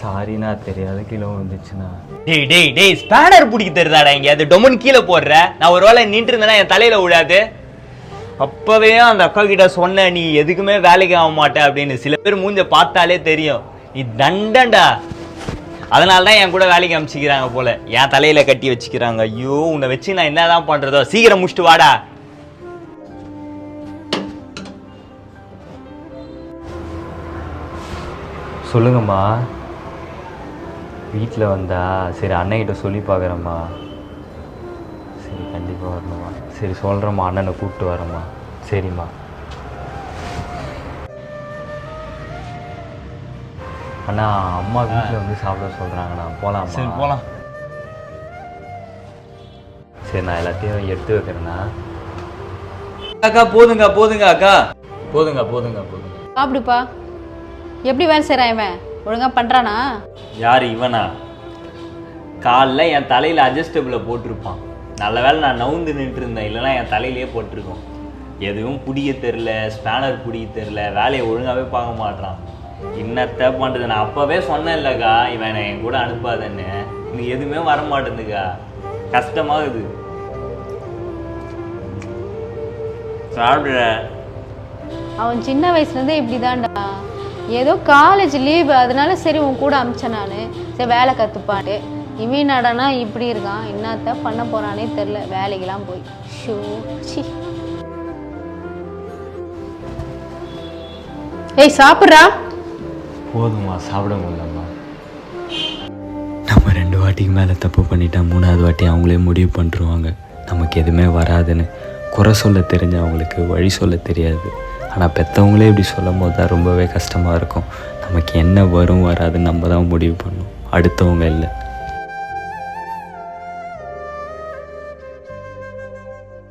சாரிண்ணா தெரியாத கீழே வந்துச்சுண்ணா டேய் டேய் டேய் ஸ்பேனர் பிடிக்க தெரியுதாடா இங்க? அது டொமன் கீழே போடுற. நான் ஒரு வேளை நின்று இருந்தேன்னா என் தலையில விழாது. அப்பவே அந்த அக்கா கிட்ட சொன்ன நீ எதுக்குமே வேலைக்கு ஆக மாட்ட அப்படின்னு சில பேர் மூஞ்ச பார்த்தாலே தெரியும். நீ தண்டன்டா. அதனால தான் என் கூட வேலைக்கு அனுப்பிச்சிக்கிறாங்க போல. என் தலையில கட்டி வச்சுக்கிறாங்க. ஐயோ உன்னை வச்சு நான் என்னதான் பண்றதோ? சீக்கிரம் முடிச்சுட்டு வாடா. சொல்லுங்கம்மா. வீட்டில் வந்தா சரி அண்ணன்கிட்ட சொல்லி பார்க்குறேம்மா சரி கண்டிப்பாக வரணுமா சரி சொல்கிறேம்மா அண்ணனை கூப்பிட்டு வரேம்மா. சரிம்மா. அண்ணா அம்மா வீட்டில் வந்து சாப்பிட சொல்கிறாங்கண்ணா போகலாமா சரி போலாம். சரி நான் எல்லாத்தையும் எடுத்து வைக்கிறேண்ணா. அக்கா போதுங்க போதுங்க அக்கா. போதுங்க போதுங்க போதுங்க. சாப்பிடுப்பா. எப்படி வேலை செய்கிறான் இவன்? ஒழுங்கா பண்ணுறானா யார் இவனா? காலைல என் தலையில் அட்ஜஸ்டபிளை போட்டிருப்பான். நல்ல வேளை நான் நவுந்து நின்று இருந்தேன் இல்லைன்னா என் தலையிலேயே போட்டிருக்கோம். எதுவும் பிடிக்க தெரில ஸ்பேனர் பிடிக்க தெரில வேலையை ஒழுங்காகவே பார்க்க மாட்றான். என்னத்த பண்ணுறது நான் அப்போவே சொன்னேன் இல்லைக்கா இவன் என் கூட அனுப்பாதன்னு. இன்னும் எதுவுமே வர மாட்டேங்குதுக்கா கஷ்டமாகுது சாப்பிட்ற. அவன் சின்ன வயசுலேருந்தே இப்படி தான்டா ஏதோ காலேஜ் லீவு அதனால சரி உன் கூட அமிச்சேன் நான். சரி வேலை கற்றுப்பாட்டு இவன் நடனா இப்படி இருக்கான். என்னத்த பண்ண போகிறானே தெரில வேலைக்கெல்லாம் போய். ஷோ சி. ஏய் சாப்பிட்றா? போதுமா சாப்பிட முடியலம்மா. நம்ம ரெண்டு வாட்டிக்கு மேலே தப்பு பண்ணிட்டா மூணாவது வாட்டி அவங்களே முடிவு பண்ணிருவாங்க. நமக்கு எதுவுமே வராதுன்னு. குறை சொல்ல தெரிஞ்ச அவங்களுக்கு வழி சொல்ல தெரியாது. ஆனால் பெற்றவங்களே இப்படி சொல்லும் போது தான் ரொம்பவே கஷ்டமாக இருக்கும். நமக்கு என்ன வரும் வராதுன்னு நம்ம தான் முடிவு பண்ணணும். அடுத்தவங்க இல்லை.